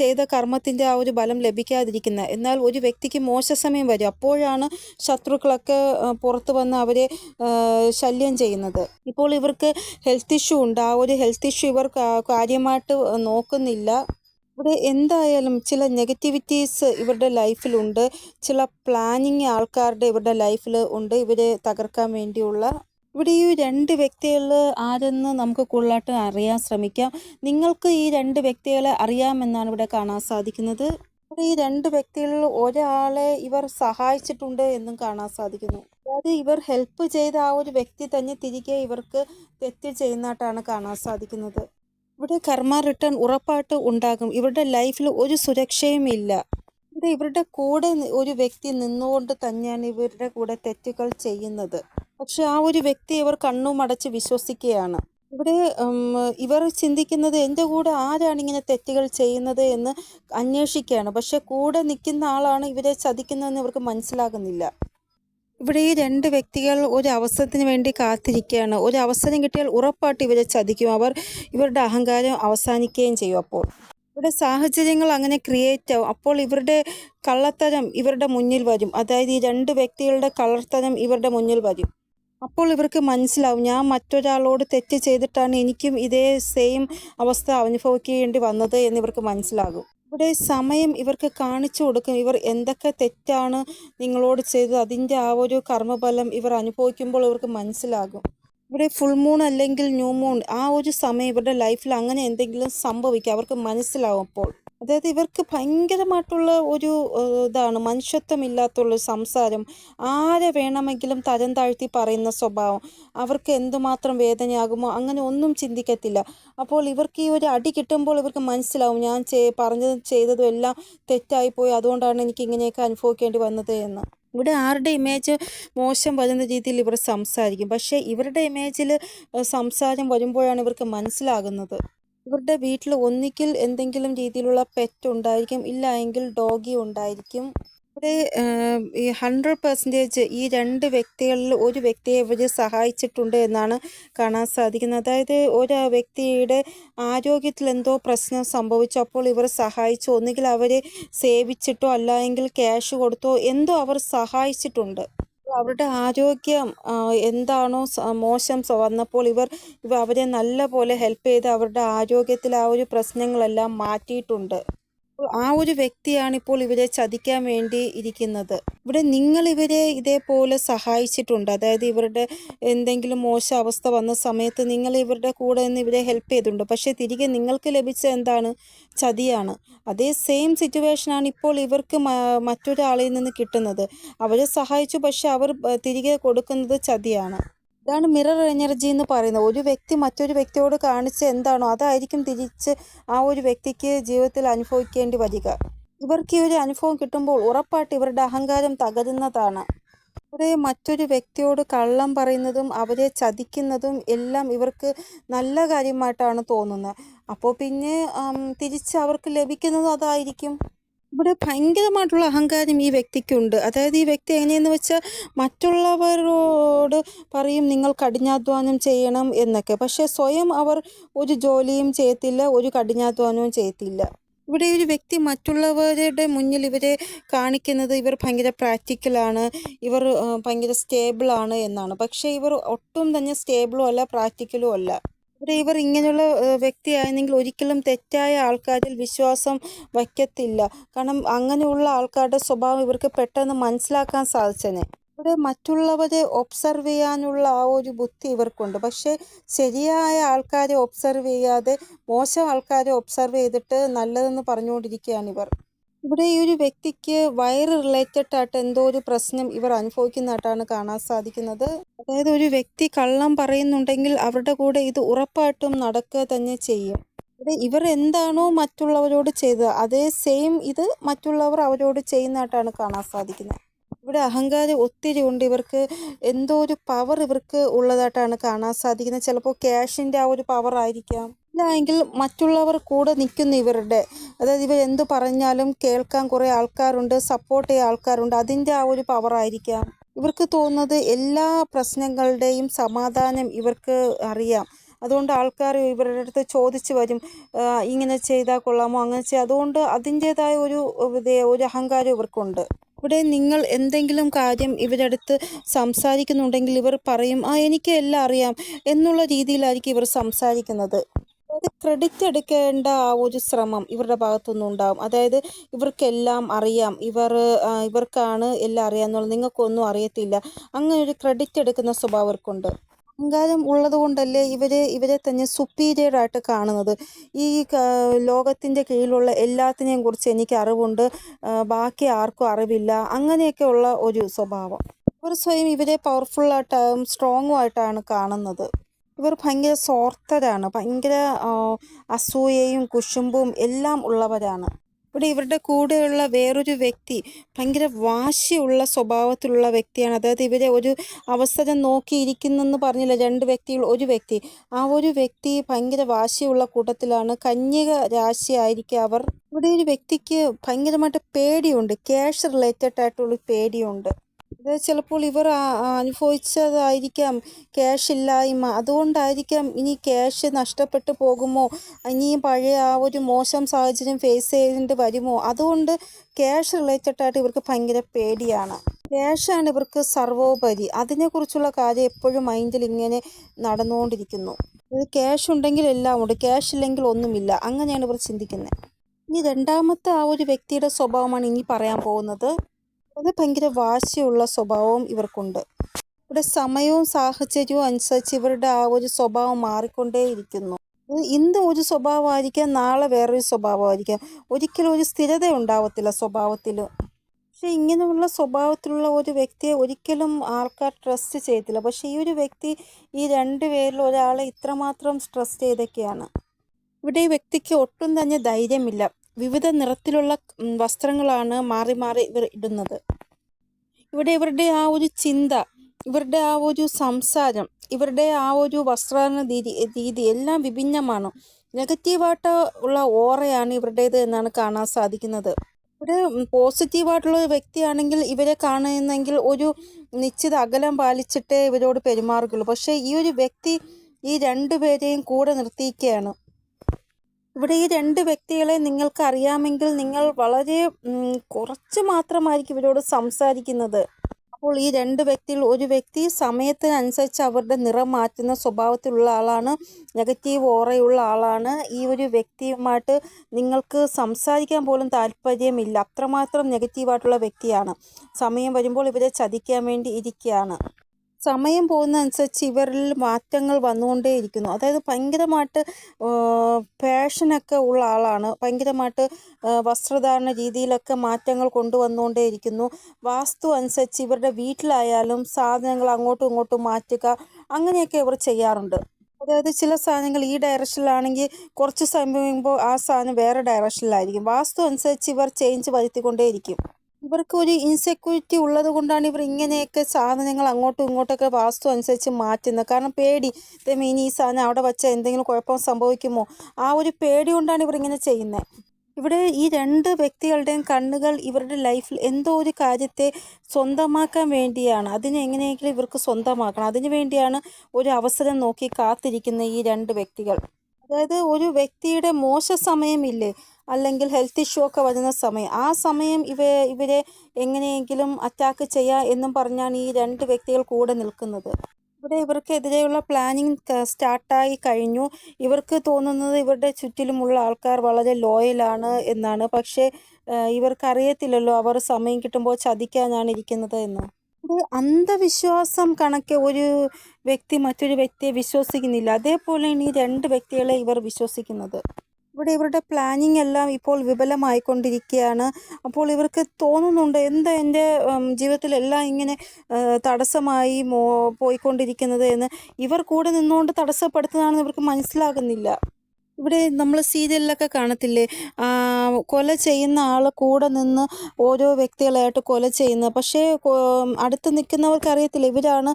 ചെയ്ത കർമ്മത്തിന്റെ ആ ഒരു ബലം ലഭിക്കാതിരിക്കുന്നത്. എന്നാൽ ഒരു വ്യക്തിക്ക് മോശ സമയം വരും. അപ്പോഴാണ് ശത്രുക്കളൊക്കെ പുറത്തു വന്ന് അവരെ ശല്യം ചെയ്യുന്നത്. ഇപ്പോൾ ഇവർക്ക് ഹെൽത്ത് ഇഷ്യൂ ഉണ്ട്. ആ ഒരു ഹെൽത്ത് ഇഷ്യൂ ഇവർ കാര്യമായിട്ട് നോക്കുന്നില്ല. ഇവിടെ എന്തായാലും ചില നെഗറ്റിവിറ്റീസ് ഇവരുടെ ലൈഫിലുണ്ട് ചില പ്ലാനിങ് ആൾക്കാരുടെ ഇവരുടെ ലൈഫിൽ ഉണ്ട്. ഇവരെ തകർക്കാൻ വേണ്ടിയുള്ള. ഇവിടെ ഈ രണ്ട് വ്യക്തികൾ ആരെന്ന് നമുക്ക് കൂടുതലായിട്ട് അറിയാൻ ശ്രമിക്കാം. നിങ്ങൾക്ക് ഈ രണ്ട് വ്യക്തികളെ അറിയാമെന്നാണ് ഇവിടെ കാണാൻ സാധിക്കുന്നത്. ഇവിടെ ഈ രണ്ട് വ്യക്തികളിൽ ഒരാളെ ഇവർ സഹായിച്ചിട്ടുണ്ട് എന്നും കാണാൻ സാധിക്കുന്നു. അതായത് ഇവർ ഹെൽപ്പ് ചെയ്ത ആ ഒരു വ്യക്തി തന്നെ തിരികെ ഇവർക്ക് തെറ്റ് ചെയ്യുന്നതായിട്ടാണ് കാണാൻ സാധിക്കുന്നത്. ഇവിടെ കർമ്മ റിട്ടേൺ ഉറപ്പായിട്ട് ഉണ്ടാകും. ഇവരുടെ ലൈഫിൽ ഒരു സുരക്ഷയും ഇല്ല. ഇവിടെ ഇവരുടെ കൂടെ ഒരു വ്യക്തി നിന്നുകൊണ്ട് തന്നെയാണ് ഇവരുടെ കൂടെ തെറ്റുകൾ ചെയ്യുന്നത്. പക്ഷെ ആ ഒരു വ്യക്തി ഇവർ കണ്ണും അടച്ച് വിശ്വസിക്കുകയാണ്. ഇവിടെ ഇവർ ചിന്തിക്കുന്നത് എന്റെ കൂടെ ആരാണ് ഇങ്ങനെ തെറ്റുകൾ ചെയ്യുന്നത് എന്ന് അന്വേഷിക്കുകയാണ്. പക്ഷെ കൂടെ നിൽക്കുന്ന ആളാണ് ഇവരെ ചതിക്കുന്നതെന്ന് ഇവർക്ക് മനസ്സിലാകുന്നില്ല. ഇവിടെ ഈ രണ്ട് വ്യക്തികൾ ഒരു അവസരത്തിന് വേണ്ടി കാത്തിരിക്കുകയാണ്. ഒരു അവസരം കിട്ടിയാൽ ഉറപ്പായിട്ട് ഇവരെ ചതിക്കും. അവർ ഇവരുടെ അഹങ്കാരം അവസാനിക്കുകയും ചെയ്യും അപ്പോൾ. ഇവിടെ സാഹചര്യങ്ങൾ അങ്ങനെ ക്രിയേറ്റ് ആവും. അപ്പോൾ ഇവരുടെ കള്ളത്തരം ഇവരുടെ മുന്നിൽ വരും. അതായത് ഈ രണ്ട് വ്യക്തികളുടെ കള്ളത്തരം ഇവരുടെ മുന്നിൽ വരും. അപ്പോൾ ഇവർക്ക് മനസ്സിലാവും ഞാൻ മറ്റൊരാളോട് തെറ്റ് ചെയ്തിട്ടാണ് എനിക്കും ഇതേ സെയിം അവസ്ഥ അനുഭവിക്കേണ്ടി വന്നത് എന്ന് ഇവർക്ക് മനസ്സിലാകും. ഇവിടെ സമയം ഇവർക്ക് കാണിച്ചു കൊടുക്കും. ഇവർ എന്തൊക്കെ തെറ്റാണ് നിങ്ങളോട് ചെയ്തത്? അതിന്റെ ആ ഒരു കർമ്മഫലം ഇവർ അനുഭവിക്കുമ്പോൾ ഇവർക്ക് മനസ്സിലാകും. ഇവിടെ ഫുൾ മൂൺ അല്ലെങ്കിൽ ന്യൂ മൂൺ ആ ഒരു സമയം ഇവരുടെ ലൈഫിൽ അങ്ങനെ എന്തെങ്കിലും സംഭവിക്കുക അവർക്ക് മനസ്സിലാവും അപ്പോൾ. അതായത് ഇവർക്ക് ഭയങ്കരമായിട്ടുള്ള ഒരു ഇതാണ് മനുഷ്യത്വമില്ലാത്തുള്ള സംസാരം. ആരെ വേണമെങ്കിലും തരം താഴ്ത്തി പറയുന്ന സ്വഭാവം. അവർക്ക് എന്തുമാത്രം വേദനയാകുമോ അങ്ങനെ ഒന്നും ചിന്തിക്കത്തില്ല. അപ്പോൾ ഇവർക്ക് ഈ ഒരു അടി കിട്ടുമ്പോൾ ഇവർക്ക് മനസ്സിലാവും ഞാൻ പറഞ്ഞതും ചെയ്തതും എല്ലാം തെറ്റായിപ്പോയി അതുകൊണ്ടാണ് എനിക്ക് ഇങ്ങനെയൊക്കെ അനുഭവിക്കേണ്ടി വന്നത് എന്ന്. ഇവിടെ ആരുടെ ഇമേജ് മോശം വരുന്ന രീതിയിൽ ഇവർ സംസാരിക്കും. പക്ഷേ ഇവരുടെ ഇമേജിൽ സംസാരം വരുമ്പോഴാണ് ഇവർക്ക് മനസ്സിലാകുന്നത്. ഇവരുടെ വീട്ടിൽ ഒന്നിക്കിൽ എന്തെങ്കിലും രീതിയിലുള്ള പെറ്റ് ഉണ്ടായിരിക്കും ഇല്ല എങ്കിൽ ഡോഗി ഉണ്ടായിരിക്കും. ഇവിടെ ഈ ഹൺഡ്രഡ് പെർസെന്റേജ് ഈ രണ്ട് വ്യക്തികളിൽ ഒരു വ്യക്തിയെ ഇവർ സഹായിച്ചിട്ടുണ്ട് എന്നാണ് കാണാൻ സാധിക്കുന്നത്. അതായത് ഒരു വ്യക്തിയുടെ ആരോഗ്യത്തിൽ എന്തോ പ്രശ്നം സംഭവിച്ചു അപ്പോൾ ഇവർ സഹായിച്ചു. ഒന്നുകിൽ അവരെ സേവിച്ചിട്ടോ അല്ലെങ്കിൽ ക്യാഷ് കൊടുത്തോ എന്തോ അവർ സഹായിച്ചിട്ടുണ്ട്. അവരുടെ ആരോഗ്യം എന്താണോ മോശം വന്നപ്പോൾ ഇവർ ഇവ അവരെ നല്ല പോലെ ഹെൽപ്പ് ചെയ്ത് അവരുടെ ആരോഗ്യത്തിൽ ആ ഒരു പ്രശ്നങ്ങളെല്ലാം മാറ്റിയിട്ടുണ്ട്. ആ ഒരു വ്യക്തിയാണ് ഇപ്പോൾ ഇവരെ ചതിക്കാൻ വേണ്ടി ഇരിക്കുന്നത്. ഇവിടെ നിങ്ങൾ ഇവരെ ഇതേപോലെ സഹായിച്ചിട്ടുണ്ട്. അതായത് ഇവരുടെ എന്തെങ്കിലും മോശ അവസ്ഥ വന്ന സമയത്ത് നിങ്ങൾ ഇവരുടെ കൂടെ നിന്ന് ഇവരെ ഹെൽപ്പ് ചെയ്തിട്ടുണ്ട്. പക്ഷേ തിരികെ നിങ്ങൾക്ക് ലഭിച്ച എന്താണ്? ചതിയാണ്. അതേ സെയിം സിറ്റുവേഷനാണ് ഇപ്പോൾ ഇവർക്ക് മറ്റൊരാളിൽ നിന്ന് കിട്ടുന്നത്. അവരെ സഹായിച്ചു പക്ഷെ അവർ തിരികെ കൊടുക്കുന്നത് ചതിയാണ്. ഇതാണ് മിറർ എനർജി എന്ന് പറയുന്നത്. ഒരു വ്യക്തി മറ്റൊരു വ്യക്തിയോട് കാണിച്ച എന്താണോ അതായിരിക്കും തിരിച്ച് ആ ഒരു വ്യക്തിക്ക് ജീവിതത്തിൽ അനുഭവിക്കേണ്ടി വരിക. ഇവർക്ക് ഈ ഒരു അനുഭവം കിട്ടുമ്പോൾ ഉറപ്പായിട്ട് ഇവരുടെ അഹങ്കാരം തകരുന്നതാണ്. ഇവിടെ മറ്റൊരു വ്യക്തിയോട് കള്ളം പറയുന്നതും അവരെ ചതിക്കുന്നതും എല്ലാം ഇവർക്ക് നല്ല കാര്യമായിട്ടാണ് തോന്നുന്നത്. അപ്പോൾ പിന്നെ തിരിച്ച് അവർക്ക് ലഭിക്കുന്നതും അതായിരിക്കും. ഇവിടെ ഭയങ്കരമായിട്ടുള്ള അഹങ്കാരം ഈ വ്യക്തിക്കുണ്ട്. അതായത് ഈ വ്യക്തി എങ്ങനെയെന്ന് വെച്ചാൽ മറ്റുള്ളവരോട് പറയും നിങ്ങൾ കഠിനാധ്വാനം ചെയ്യണം എന്നൊക്കെ. പക്ഷേ സ്വയം അവർ ഒരു ജോലിയും ചെയ്യത്തില്ല ഒരു കഠിനാധ്വാനവും ചെയ്യത്തില്ല. ഇവിടെ ഒരു വ്യക്തി മറ്റുള്ളവരുടെ മുന്നിൽ ഇവരെ കാണിക്കുന്നത് ഇവർ ഭയങ്കര പ്രാക്ടിക്കലാണ് ഇവർ ഭയങ്കര സ്റ്റേബിളാണ് എന്നാണ്. പക്ഷേ ഇവർ ഒട്ടും തന്നെ സ്റ്റേബിളും അല്ല പ്രാക്ടിക്കലും അല്ല. ഇവിടെ ഇവർ ഇങ്ങനെയുള്ള വ്യക്തിയായിരുന്നെങ്കിൽ ഒരിക്കലും തെറ്റായ ആൾക്കാരിൽ വിശ്വാസം വയ്ക്കത്തില്ല. കാരണം അങ്ങനെയുള്ള ആൾക്കാരുടെ സ്വഭാവം ഇവർക്ക് പെട്ടെന്ന് മനസ്സിലാക്കാൻ സാധിച്ചേനെ. ഇവിടെ മറ്റുള്ളവരെ ഒബ്സർവ് ചെയ്യാനുള്ള ആ ഒരു ബുദ്ധി ഇവർക്കുണ്ട്. പക്ഷേ ശരിയായ ആൾക്കാരെ ഒബ്സർവ് ചെയ്യാതെ മോശം ആൾക്കാരെ ഒബ്സർവ് ചെയ്തിട്ട് നല്ലതെന്ന് പറഞ്ഞുകൊണ്ടിരിക്കുകയാണ് ഇവർ. ഇവിടെ ഈ ഒരു വ്യക്തിക്ക് വയറ് റിലേറ്റഡ് ആയിട്ട് എന്തോ ഒരു പ്രശ്നം ഇവർ അനുഭവിക്കുന്നതായിട്ടാണ് കാണാൻ സാധിക്കുന്നത്. അതായത് ഒരു വ്യക്തി കള്ളം പറയുന്നുണ്ടെങ്കിൽ അവരുടെ കൂടെ ഇത് ഉറപ്പായിട്ടും നടക്കുക തന്നെ ചെയ്യും. ഇവിടെ ഇവർ എന്താണോ മറ്റുള്ളവരോട് ചെയ്തത് അതേ സെയിം ഇത് മറ്റുള്ളവർ അവരോട് ചെയ്യുന്നതായിട്ടാണ് കാണാൻ സാധിക്കുന്നത്. ഇവിടെ അഹങ്കാരം ഒത്തിരി ഉണ്ട്. ഇവർക്ക് എന്തോ ഒരു പവർ ഇവർക്ക് ഉള്ളതായിട്ടാണ് കാണാൻ സാധിക്കുന്നത്. ചിലപ്പോൾ ക്യാഷിന്റെ ആ ഒരു പവർ ആയിരിക്കാം. ഇല്ലെങ്കിൽ മറ്റുള്ളവർ കൂടെ നിൽക്കുന്നു ഇവരുടെ. അതായത് ഇവർ എന്ത് പറഞ്ഞാലും കേൾക്കാൻ കുറേ ആൾക്കാരുണ്ട് സപ്പോർട്ട് ചെയ്യാൻ ആൾക്കാരുണ്ട്. അതിന്റെ ആ ഒരു പവറായിരിക്കാം ഇവർക്ക് തോന്നുന്നത് എല്ലാ പ്രശ്നങ്ങളുടെയും സമാധാനം ഇവർക്ക് അറിയാം. അതുകൊണ്ട് ആൾക്കാർ ഇവരുടെ അടുത്ത് ചോദിച്ചു വരും ഇങ്ങനെ ചെയ്താൽ കൊള്ളാമോ അങ്ങനെ ചെയ്യാം അതുകൊണ്ട് അതിന്റേതായ ഒരു ഒരു അഹങ്കാരം ഇവർക്കുണ്ട്. ഇവിടെ നിങ്ങൾ എന്തെങ്കിലും കാര്യം ഇവരുടെ അടുത്ത് സംസാരിക്കുന്നുണ്ടെങ്കിൽ ഇവർ പറയും ആ എനിക്ക് എല്ലാം അറിയാം എന്നുള്ള രീതിയിലായിരിക്കും ഇവർ സംസാരിക്കുന്നത്. ക്രെഡിറ്റ് എടുക്കേണ്ട ആ ഒരു ശ്രമം ഇവരുടെ ഭാഗത്തുനിന്നും ഉണ്ടാവും. അതായത് ഇവർക്കെല്ലാം അറിയാം. ഇവർ ഇവർക്കാണ് എല്ലാം അറിയാമെന്നുള്ളത് നിങ്ങൾക്കൊന്നും അറിയത്തില്ല. അങ്ങനെ ഒരു ക്രെഡിറ്റ് എടുക്കുന്ന സ്വഭാവം ഇവർക്കുണ്ട്. അഹങ്കാരം ഉള്ളതുകൊണ്ടല്ലേ ഇവർ ഇവരെ തന്നെ സുപ്പീരിയർ ആയിട്ട് കാണുന്നത്. ഈ ലോകത്തിന്റെ കീഴിലുള്ള എല്ലാത്തിനെയും കുറിച്ച് എനിക്ക് അറിവുണ്ട്. ബാക്കി ആർക്കും അറിവില്ല. അങ്ങനെയൊക്കെ ഉള്ള ഒരു സ്വഭാവം. അവർ സ്വയം ഇവരെ പവർഫുള്ളായിട്ടും സ്ട്രോങ്ങുമായിട്ടാണ് കാണുന്നത്. ഇവർ ഭയങ്കര സ്വാർത്ഥരാണ്. ഭയങ്കര അസൂയയും കുശുമ്പും എല്ലാം ഉള്ളവരാണ്. ഇവിടെ ഇവരുടെ കൂടെയുള്ള വേറൊരു വ്യക്തി ഭയങ്കര വാശിയുള്ള സ്വഭാവത്തിലുള്ള വ്യക്തിയാണ്. അതായത് ഇവരെ ഒരു അവസരം നോക്കിയിരിക്കുന്നെന്ന് പറഞ്ഞില്ല. രണ്ട് വ്യക്തികൾ ഒരു വ്യക്തി. ആ ഒരു വ്യക്തി ഭയങ്കര വാശിയുള്ള കൂട്ടത്തിലാണ്. കന്യക രാശിയായിരിക്കും അവർ. ഇവിടെ ഒരു വ്യക്തിക്ക് ഭയങ്കരമായിട്ട് പേടിയുണ്ട്. ക്യാഷ് റിലേറ്റഡ് ആയിട്ടുള്ള പേടിയുണ്ട്. അത് ചിലപ്പോൾ ഇവർ അനുഭവിച്ചതായിരിക്കാം. ക്യാഷ് ഇല്ലായ്മ. അതുകൊണ്ടായിരിക്കാം ഇനി ക്യാഷ് നഷ്ടപ്പെട്ടു പോകുമോ? ഇനിയും പഴയ ആ ഒരു മോശം സാഹചര്യം ഫേസ് ചെയ്യേണ്ടി വരുമോ? അതുകൊണ്ട് ക്യാഷ് റിലേറ്റഡ് ആയിട്ട് ഇവർക്ക് ഭയങ്കര പേടിയാണ്. ക്യാഷാണ് ഇവർക്ക് സർവോപരി. അതിനെക്കുറിച്ചുള്ള കാര്യം എപ്പോഴും മൈൻഡിൽ ഇങ്ങനെ നടന്നുകൊണ്ടിരിക്കുന്നു. ക്യാഷ് ഉണ്ടെങ്കിൽ എല്ലാം ഉണ്ട്. ക്യാഷ് ഇല്ലെങ്കിൽ ഒന്നുമില്ല. അങ്ങനെയാണ് ഇവർ ചിന്തിക്കുന്നത്. ഇനി രണ്ടാമത്തെ ആ ഒരു വ്യക്തിയുടെ സ്വഭാവമാണ് ഇനി പറയാൻ പോകുന്നത്. അത് ഭയങ്കര വാശിയുള്ള സ്വഭാവവും ഇവർക്കുണ്ട്. ഇവിടെ സമയവും സാഹചര്യവും അനുസരിച്ച് ഇവരുടെ ആ ഒരു സ്വഭാവം മാറിക്കൊണ്ടേയിരിക്കുന്നു ഇന്ന് ഒരു സ്വഭാവമായിരിക്കാം നാളെ വേറൊരു സ്വഭാവമായിരിക്കാം. ഒരിക്കലും ഒരു സ്ഥിരത ഉണ്ടാവത്തില്ല സ്വഭാവത്തിൽ പക്ഷെ ഇങ്ങനെയുള്ള സ്വഭാവത്തിലുള്ള ഒരു വ്യക്തിയെ ഒരിക്കലും ആൾക്കാർ ട്രസ്റ്റ് ചെയ്യത്തില്ല. പക്ഷേ ഈ ഒരു വ്യക്തി ഈ രണ്ട് പേരിൽ ഒരാളെ ഇത്രമാത്രം സ്ട്രെസ് ചെയ്തൊക്കെയാണ്. ഇവിടെ ഈ വ്യക്തിക്ക് ഒട്ടും തന്നെ ധൈര്യമില്ല. വിവിധ നിറത്തിലുള്ള വസ്ത്രങ്ങളാണ് മാറി മാറി ഇവർ ഇടുന്നത്. ഇവിടെ ഇവരുടെ ആ ഒരു ചിന്ത ഇവരുടെ ആ ഒരു സംസാരം ഇവരുടെ ആ ഒരു വസ്ത്രധാരണ രീതി രീതി എല്ലാം വിഭിന്നമാണ്. നെഗറ്റീവായിട്ട് ഉള്ള ഓറയാണ് ഇവരുടേത് എന്നാണ് കാണാൻ സാധിക്കുന്നത്. ഇവിടെ പോസിറ്റീവായിട്ടുള്ള ഒരു വ്യക്തിയാണെങ്കിൽ ഇവരെ കാണുന്നെങ്കിൽ ഒരു നിശ്ചിത അകലം പാലിച്ചിട്ടേ ഇവരോട് പെരുമാറുകയുള്ളൂ. പക്ഷേ ഈ ഒരു വ്യക്തി ഈ രണ്ടുപേരെയും കൂടെ നിർത്തിയിരിക്കുകയാണ്. ഇവിടെ ഈ രണ്ട് വ്യക്തികളെ നിങ്ങൾക്ക് അറിയാമെങ്കിൽ നിങ്ങൾ വളരെ കുറച്ച് മാത്രമായിരിക്കും ഇവരോട് സംസാരിക്കുന്നത്. അപ്പോൾ ഈ രണ്ട് വ്യക്തികൾ ഒരു വ്യക്തി സമയത്തിനനുസരിച്ച് അവരുടെ നിറം മാറ്റുന്ന സ്വഭാവത്തിലുള്ള ആളാണ് നെഗറ്റീവ് ഓറയുള്ള ആളാണ്. ഈ ഒരു വ്യക്തിയുമായിട്ട് നിങ്ങൾക്ക് സംസാരിക്കാൻ പോലും താല്പര്യമില്ല. അത്രമാത്രം നെഗറ്റീവായിട്ടുള്ള വ്യക്തിയാണ്. സമയം വരുമ്പോൾ ഇവരെ ചതിക്കാൻ വേണ്ടി ഇരിക്കുകയാണ്. സമയം പോകുന്നതനുസരിച്ച് ഇവരിൽ മാറ്റങ്ങൾ വന്നുകൊണ്ടേയിരിക്കുന്നു. അതായത് ഭയങ്കരമായിട്ട് പാഷനൊക്കെ ഉള്ള ആളാണ്. ഭയങ്കരമായിട്ട് വസ്ത്രധാരണ രീതിയിലൊക്കെ മാറ്റങ്ങൾ കൊണ്ടുവന്നുകൊണ്ടേയിരിക്കുന്നു. വാസ്തു അനുസരിച്ച് ഇവരുടെ വീട്ടിലായാലും സാധനങ്ങൾ അങ്ങോട്ടും ഇങ്ങോട്ടും മാറ്റുക അങ്ങനെയൊക്കെ ഇവർ ചെയ്യാറുണ്ട്. അതായത് ചില സാധനങ്ങൾ ഈ ഡയറക്ഷനിലാണെങ്കിൽ കുറച്ച് സമയം കഴിയുമ്പോൾ ആ സാധനം വേറെ ഡയറക്ഷനിലായിരിക്കും. വാസ്തു അനുസരിച്ച് ഇവർ ചേഞ്ച് വരുത്തിക്കൊണ്ടേയിരിക്കും. ഇവർക്ക് ഒരു ഇൻസെക്യൂരിറ്റി ഉള്ളത് കൊണ്ടാണ് ഇവർ ഇങ്ങനെയൊക്കെ സാധനങ്ങൾ അങ്ങോട്ടും ഇങ്ങോട്ടൊക്കെ വാസ്തു അനുസരിച്ച് മാറ്റുന്നത്. കാരണം പേടി. ഇനി ഈ സാധനം അവിടെ വച്ചാൽ എന്തെങ്കിലും കുഴപ്പം സംഭവിക്കുമോ? ആ ഒരു പേടി കൊണ്ടാണ് ഇവർ ഇങ്ങനെ ചെയ്യുന്നത് ഇവിടെ ഈ രണ്ട് വ്യക്തികളുടെയും കണ്ണുകൾ ഇവരുടെ ലൈഫിൽ എന്തോ ഒരു കാര്യത്തെ സ്വന്തമാക്കാൻ വേണ്ടിയാണ്. അതിനെ എങ്ങനെയെങ്കിലും ഇവർക്ക് സ്വന്തമാക്കണം. അതിനു വേണ്ടിയാണ് ഒരു അവസരം നോക്കി കാത്തിരിക്കുന്ന ഈ രണ്ട് വ്യക്തികൾ. അതായത് ഒരു വ്യക്തിയുടെ മോശ സമയമില്ലേ? അല്ലെങ്കിൽ ഹെൽത്ത് ഇഷ്യൂ ഒക്കെ വരുന്ന സമയം. ആ സമയം ഇവ ഇവരെ എങ്ങനെയെങ്കിലും അറ്റാക്ക് ചെയ്യുക എന്നും പറഞ്ഞാണ് ഈ രണ്ട് വ്യക്തികൾ കൂടെ നിൽക്കുന്നത്. ഇവിടെ ഇവർക്കെതിരെയുള്ള പ്ലാനിങ് സ്റ്റാർട്ടായി കഴിഞ്ഞു. ഇവർക്ക് തോന്നുന്നത് ഇവരുടെ ചുറ്റിലുമുള്ള ആൾക്കാർ വളരെ ലോയലാണ് എന്നാണ്. പക്ഷേ ഇവർക്കറിയത്തില്ലല്ലോ. അവർ സമയം കിട്ടുമ്പോൾ ചതിക്കാനാണ് ഇരിക്കുന്നത് എന്ന്. ഇത് അന്ധവിശ്വാസം കണക്കെ ഒരു വ്യക്തി മറ്റൊരു വ്യക്തിയെ വിശ്വസിക്കുന്നില്ല. അതേപോലെയാണ് ഈ രണ്ട് വ്യക്തികളെ ഇവർ വിശ്വസിക്കുന്നത്. ഇവിടെ ഇവരുടെ പ്ലാനിങ് എല്ലാം ഇപ്പോൾ വിപുലമായിക്കൊണ്ടിരിക്കുകയാണ്. അപ്പോൾ ഇവർക്ക് തോന്നുന്നുണ്ട് എന്താ എന്റെ ജീവിതത്തിലെല്ലാം ഇങ്ങനെ തടസ്സമായി മോ പോയിക്കൊണ്ടിരിക്കുന്നത് എന്ന്. ഇവർ കൂടെ നിന്നുകൊണ്ട് തടസ്സപ്പെടുത്തുന്നതാണെന്ന് ഇവർക്ക് മനസ്സിലാകുന്നില്ല. ഇവിടെ നമ്മൾ സീരിയലിലൊക്കെ കാണത്തില്ലേ? കൊല ചെയ്യുന്ന ആൾ കൂടെ നിന്ന് ഓരോ വ്യക്തികളായിട്ട് കൊല ചെയ്യുന്നത് പക്ഷേ അടുത്ത് നിൽക്കുന്നവർക്ക് അറിയത്തില്ല ഇവരാണ്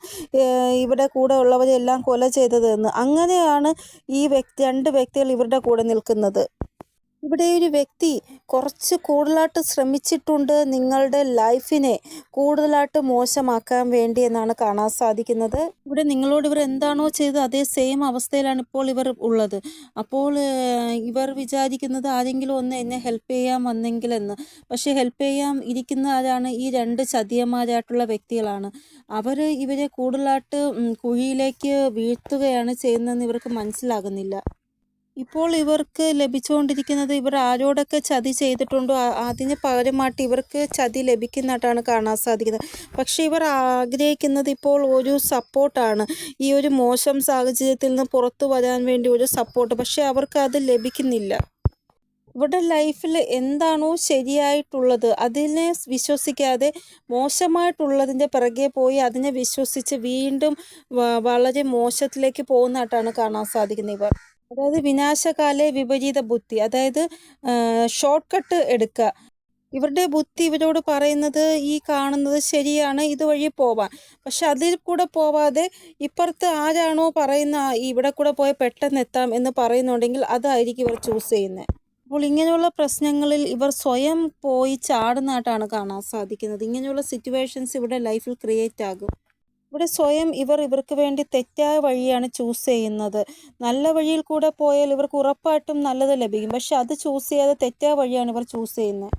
ഇവിടെ കൂടെ ഉള്ളവരെല്ലാം കൊല ചെയ്തതെന്ന്. അങ്ങനെയാണ് ഈ വ്യക്തി രണ്ട് വ്യക്തികൾ ഇവരുടെ കൂടെ നിൽക്കുന്നത്. ഇവിടെ ഒരു വ്യക്തി കുറച്ച് കൂടുതലായിട്ട് ശ്രമിച്ചിട്ടുണ്ട് നിങ്ങളുടെ ലൈഫിനെ കൂടുതലായിട്ട് മോശമാക്കാൻ വേണ്ടി എന്നാണ് കാണാൻ സാധിക്കുന്നത്. ഇവിടെ നിങ്ങളോട് ഇവർ എന്താണോ ചെയ്തത് അതേ സെയിം അവസ്ഥയിലാണ് ഇപ്പോൾ ഇവർ ഉള്ളത്. അപ്പോൾ ഇവർ വിചാരിക്കുന്നത് ആരെങ്കിലും ഒന്ന് എന്നെ ഹെൽപ്പ് ചെയ്യാൻ വന്നെങ്കിൽ വന്നെങ്കിലെന്ന് പക്ഷേ ഹെൽപ്പ് ചെയ്യാൻ ഇരിക്കുന്ന ആരാണ്? ഈ രണ്ട് ചതിയന്മാരായിട്ടുള്ള വ്യക്തികളാണ്. അവർ ഇവരെ കൂടുതലായിട്ട് കുഴിയിലേക്ക് വീഴ്ത്തുകയാണ് ചെയ്യുന്നതെന്ന് ഇവർക്ക് മനസ്സിലാകുന്നില്ല. ഇപ്പോൾ ഇവർക്ക് ലഭിച്ചുകൊണ്ടിരിക്കുന്നത് ഇവർ ആരോടൊക്കെ ചതി ചെയ്തിട്ടുണ്ടോ? അതിന് പകരമായിട്ട് ഇവർക്ക് ചതി ലഭിക്കുന്നതായിട്ടാണ് കാണാൻ സാധിക്കുന്നത്. പക്ഷേ ഇവർ ആഗ്രഹിക്കുന്നത് ഇപ്പോൾ ഒരു സപ്പോർട്ടാണ്. ഈ ഒരു മോശം സാഹചര്യത്തിൽ നിന്ന് പുറത്തു വരാൻ വേണ്ടി ഒരു സപ്പോർട്ട്. പക്ഷേ അവർക്ക് അത് ലഭിക്കുന്നില്ല. ഇവിടെ ലൈഫിൽ എന്താണോ ശരിയായിട്ടുള്ളത് അതിനെ വിശ്വസിക്കാതെ മോശമായിട്ടുള്ളതിന്റെ പിറകെ പോയി അതിനെ വിശ്വസിച്ച് വീണ്ടും വളരെ മോശത്തിലേക്ക് പോകുന്നതായിട്ടാണ് കാണാൻ സാധിക്കുന്നത് ഇവർ. അതായത് വിനാശകാലെ വിപരീത ബുദ്ധി അതായത് ഷോർട്ട് കട്ട് എടുക്കുക. ഇവരുടെ ബുദ്ധി ഇവരോട് പറയുന്നത് ഈ കാണുന്നത് ശരിയാണ് ഇതുവഴി പോവാൻ. പക്ഷെ അതിൽ കൂടെ പോവാതെ ഇപ്പുറത്ത് ആരാണോ പറയുന്ന "ആ, ഇവിടെ കൂടെ പോയി പെട്ടെന്ന് എത്താം എന്ന് പറയുന്നുണ്ടെങ്കിൽ അതായിരിക്കും ഇവർ ചൂസ് ചെയ്യുന്നത്. അപ്പോൾ ഇങ്ങനെയുള്ള പ്രശ്നങ്ങളിൽ ഇവർ സ്വയം പോയി ചാടുന്നതായിട്ടാണ് കാണാൻ സാധിക്കുന്നത്. ഇങ്ങനെയുള്ള സിറ്റുവേഷൻസ് ഇവിടെ ലൈഫിൽ ക്രിയേറ്റ് ആകും. ഇവിടെ സ്വയം ഇവർ ഇവർക്ക് വേണ്ടി തെറ്റായ വഴിയാണ് ചൂസ് ചെയ്യുന്നത്. നല്ല വഴിയിൽ കൂടെ പോയാൽ ഇവർക്ക് ഉറപ്പായിട്ടും നല്ലത് ലഭിക്കും. പക്ഷെ അത് ചൂസ് ചെയ്യാതെ തെറ്റായ വഴിയാണ് ഇവർ ചൂസ് ചെയ്യുന്നത്.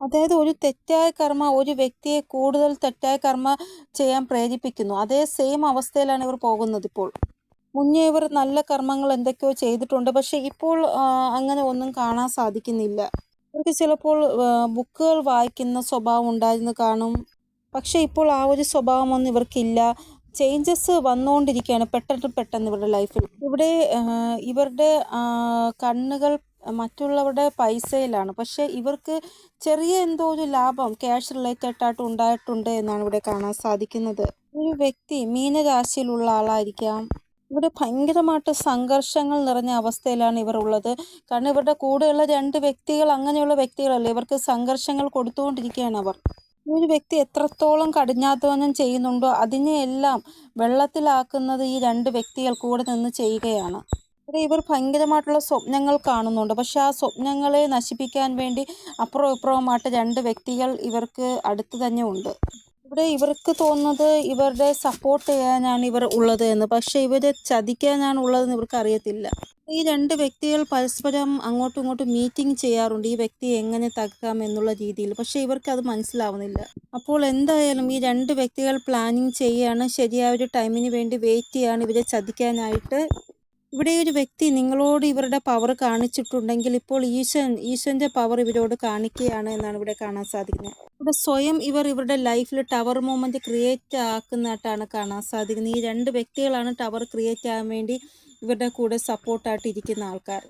അതായത് ഒരു തെറ്റായ കർമ്മ ഒരു വ്യക്തിയെ കൂടുതൽ തെറ്റായ കർമ്മ ചെയ്യാൻ പ്രേരിപ്പിക്കുന്നു. അതേ സെയിം അവസ്ഥയിലാണ് ഇവർ പോകുന്നത് ഇപ്പോൾ. മുന്നേ ഇവർ നല്ല കർമ്മങ്ങൾ എന്തൊക്കെയോ ചെയ്തിട്ടുണ്ട്. പക്ഷെ ഇപ്പോൾ അങ്ങനെ ഒന്നും കാണാൻ സാധിക്കുന്നില്ല. ഇവർക്ക് ചിലപ്പോൾ ബുക്കുകൾ വായിക്കുന്ന സ്വഭാവം ഉണ്ടായിരുന്നു കാണും. പക്ഷെ ഇപ്പോൾ ആ ഒരു സ്വഭാവമൊന്നും ഇവർക്കില്ല. ചേഞ്ചസ് വന്നുകൊണ്ടിരിക്കുകയാണ് പെട്ടെന്ന് പെട്ടെന്ന് ഇവരുടെ ലൈഫിൽ ഇവിടെ ഇവരുടെ കണ്ണുകൾ മറ്റുള്ളവരുടെ പൈസയിലാണ്. പക്ഷേ ഇവർക്ക് ചെറിയ എന്തോ ഒരു ലാഭം ക്യാഷ് റിലേറ്റഡ് ആയിട്ട് ഉണ്ടായിട്ടുണ്ട് എന്നാണ് ഇവിടെ കാണാൻ സാധിക്കുന്നത്. ഒരു വ്യക്തി മീനരാശിയിലുള്ള ആളായിരിക്കാം. ഇവിടെ ഭയങ്കരമായിട്ട് സംഘർഷങ്ങൾ നിറഞ്ഞ അവസ്ഥയിലാണ് ഇവർ ഉള്ളത്. കാരണം ഇവരുടെ കൂടെയുള്ള രണ്ട് വ്യക്തികൾ അങ്ങനെയുള്ള വ്യക്തികളല്ലേ. ഇവർക്ക് സംഘർഷങ്ങൾ കൊടുത്തുകൊണ്ടിരിക്കുകയാണ് അവർ. ഒരു വ്യക്തി എത്രത്തോളം കഠിനാധ്വാനം ചെയ്യുന്നുണ്ടോ അതിനെയെല്ലാം വെള്ളത്തിലാക്കുന്നത് ഈ രണ്ട് വ്യക്തികൾ കൂടെ നിന്ന് ചെയ്യുകയാണ്. ഇവർ ഭയങ്കരമായിട്ടുള്ള സ്വപ്നങ്ങൾ കാണുന്നുണ്ട്. പക്ഷെ ആ സ്വപ്നങ്ങളെ നശിപ്പിക്കാൻ വേണ്ടി അപ്പുറവും ഇപ്പുറവുമായിട്ട് രണ്ട് വ്യക്തികൾ ഇവർക്ക് അടുത്ത് തന്നെ ഉണ്ട്. ഇവിടെ ഇവർക്ക് തോന്നുന്നത് ഇവരുടെ സപ്പോർട്ട് ചെയ്യാനാണ് ഇവർ ഉള്ളത് എന്ന്. പക്ഷെ ഇവരെ ചതിക്കാനാണ് ഉള്ളതെന്ന് ഇവർക്ക് അറിയത്തില്ല. ഈ രണ്ട് വ്യക്തികൾ പരസ്പരം അങ്ങോട്ടും ഇങ്ങോട്ടും മീറ്റിംഗ് ചെയ്യാറുണ്ട്. ഈ വ്യക്തിയെ എങ്ങനെ തകർക്കാം എന്നുള്ള രീതിയിൽ. പക്ഷെ ഇവർക്ക് അത് മനസ്സിലാവുന്നില്ല. അപ്പോൾ എന്തായാലും ഈ രണ്ട് വ്യക്തികൾ പ്ലാനിങ് ചെയ്യുകയാണ് ശരിയായ ഒരു ടൈമിന് വേണ്ടി വെയിറ്റ് ചെയ്യാണ് ഇവരെ ചതിക്കാനായിട്ട്. ഇവിടെ ഒരു വ്യക്തി നിങ്ങളോട് ഇവരുടെ പവർ കാണിച്ചിട്ടുണ്ടെങ്കിൽ ഇപ്പോൾ ഈശ്വൻ ഈശ്വന്റെ പവർ ഇവരോട് കാണിക്കുകയാണ് എന്നാണ് ഇവിടെ കാണാൻ സാധിക്കുന്നത്. ഇവിടെ സ്വയം ഇവർ ഇവരുടെ ലൈഫിൽ ടവർ മൂവ്മെന്റ് ക്രിയേറ്റ് ആക്കുന്നതായിട്ടാണ് കാണാൻ സാധിക്കുന്നത്. ഈ രണ്ട് വ്യക്തികളാണ് ടവർ ക്രിയേറ്റ് ആകാൻ വേണ്ടി ഇവരുടെ കൂടെ സപ്പോർട്ടായിട്ട് ഇരിക്കുന്ന ആൾക്കാർ.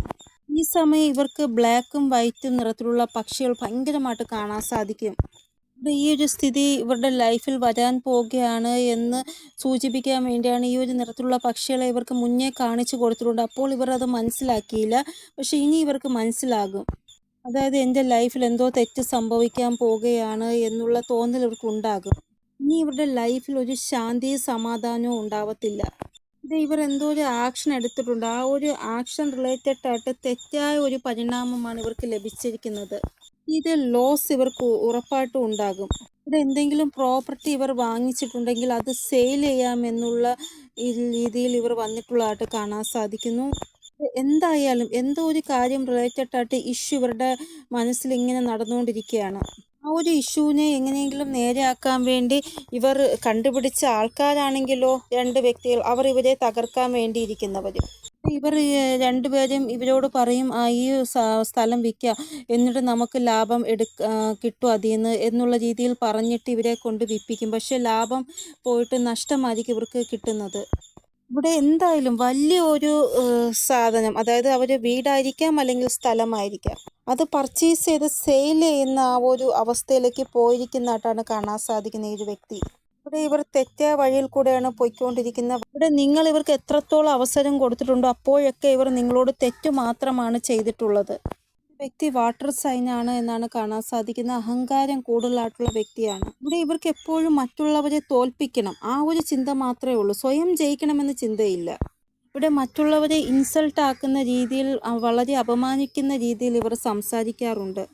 ഈ സമയം ഇവർക്ക് ബ്ലാക്കും വൈറ്റും നിറത്തിലുള്ള പക്ഷികൾ ഭയങ്കരമായിട്ട് കാണാൻ സാധിക്കും. ഈ ഒരു സ്ഥിതി ഇവരുടെ ലൈഫിൽ വരാൻ പോവുകയാണ് എന്ന് സൂചിപ്പിക്കാൻ വേണ്ടിയാണ് ഈ ഒരു നിറത്തിലുള്ള പക്ഷികളെ ഇവർക്ക് മുന്നേ കാണിച്ചു കൊടുത്തിട്ടുണ്ട്. അപ്പോൾ ഇവർ അത് മനസ്സിലാക്കിയില്ല. പക്ഷേ ഇനി ഇവർക്ക് മനസ്സിലാകും. അതായത് എന്റെ ലൈഫിൽ എന്തോ തെറ്റ് സംഭവിക്കാൻ പോവുകയാണ് എന്നുള്ള തോന്നൽ ഇവർക്ക് ഉണ്ടാകും. ഇനി ഇവരുടെ ലൈഫിൽ ഒരു ശാന്തിയും സമാധാനവും ഉണ്ടാവത്തില്ല. ഇത് ഇവർ എന്തോ ഒരു ആക്ഷൻ എടുത്തിട്ടുണ്ട്. ആ ഒരു ആക്ഷൻ റിലേറ്റഡ് ആയിട്ട് തെറ്റായ ഒരു പരിണാമമാണ് ഇവർക്ക് ലഭിച്ചിരിക്കുന്നത്. ഇത് ലോസ് ഇവർക്ക് ഉറപ്പായിട്ടും ഉണ്ടാകും. ഇവിടെ എന്തെങ്കിലും പ്രോപ്പർട്ടി ഇവർ വാങ്ങിച്ചിട്ടുണ്ടെങ്കിൽ അത് സെയിൽ ചെയ്യാമെന്നുള്ള രീതിയിൽ ഇവർ വന്നിട്ടുള്ളതായിട്ട് കാണാൻ സാധിക്കുന്നു. എന്തായാലും എന്തോ ഒരു കാര്യം റിലേറ്റഡ് ആയിട്ട് ഇഷ്യൂ ഇവരുടെ മനസ്സിൽ ഇങ്ങനെ നടന്നുകൊണ്ടിരിക്കുകയാണ്. ആ ഒരു ഇഷ്യൂവിനെ എങ്ങനെയെങ്കിലും നേരെയാക്കാൻ വേണ്ടി ഇവർ കണ്ടുപിടിച്ച ആൾക്കാരാണെങ്കിലോ രണ്ട് വ്യക്തികൾ അവർ ഇവരെ തകർക്കാൻ വേണ്ടിയിരിക്കുന്നവർ. ഇവർ രണ്ടുപേരും ഇവരോട് പറയും "ആ, ഈ സ്ഥലം വിൽക്കുക. എന്നിട്ട് നമുക്ക് ലാഭം എടുക്ക കിട്ടും അതിൽ നിന്ന് എന്നുള്ള രീതിയിൽ പറഞ്ഞിട്ട് ഇവരെ കൊണ്ട് വിൽപ്പിക്കും. പക്ഷെ ലാഭം പോയിട്ട് നഷ്ടമായിരിക്കും ഇവർക്ക് കിട്ടുന്നത്. ഇവിടെ എന്തായാലും വലിയ ഒരു സാധനം അതായത് അവർ വീടായിരിക്കാം അല്ലെങ്കിൽ സ്ഥലമായിരിക്കാം അത് പർച്ചേസ് ചെയ്ത് സെയിൽ ചെയ്യുന്ന ആ ഒരു അവസ്ഥയിലേക്ക് പോയിരിക്കുന്നതായിട്ടാണ് കാണാൻ സാധിക്കുന്ന ഈ ഒരു വ്യക്തി. ഇവിടെ ഇവർ തെറ്റായ വഴിയിൽ കൂടെയാണ് പോയിക്കൊണ്ടിരിക്കുന്നത്. ഇവിടെ നിങ്ങൾ ഇവർക്ക് എത്രത്തോളം അവസരം കൊടുത്തിട്ടുണ്ടോ അപ്പോഴൊക്കെ ഇവർ നിങ്ങളോട് തെറ്റ് മാത്രമാണ് ചെയ്തിട്ടുള്ളത്. വ്യക്തി വാട്ടർ സൈൻ ആണ് എന്നാണ് കാണാൻ സാധിക്കുന്നത്. അഹങ്കാരം കൂടുതലായിട്ടുള്ള വ്യക്തിയാണ്. ഇവിടെ ഇവർക്ക് എപ്പോഴും മറ്റുള്ളവരെ തോൽപ്പിക്കണം. ആ ഒരു ചിന്ത മാത്രമേ ഉള്ളൂ. സ്വയം ജയിക്കണമെന്ന് ചിന്തയില്ല. ഇവിടെ മറ്റുള്ളവരെ ഇൻസൾട്ട് ആക്കുന്ന രീതിയിൽ വളരെ അപമാനിക്കുന്ന രീതിയിൽ ഇവർ സംസാരിക്കാറുണ്ട്.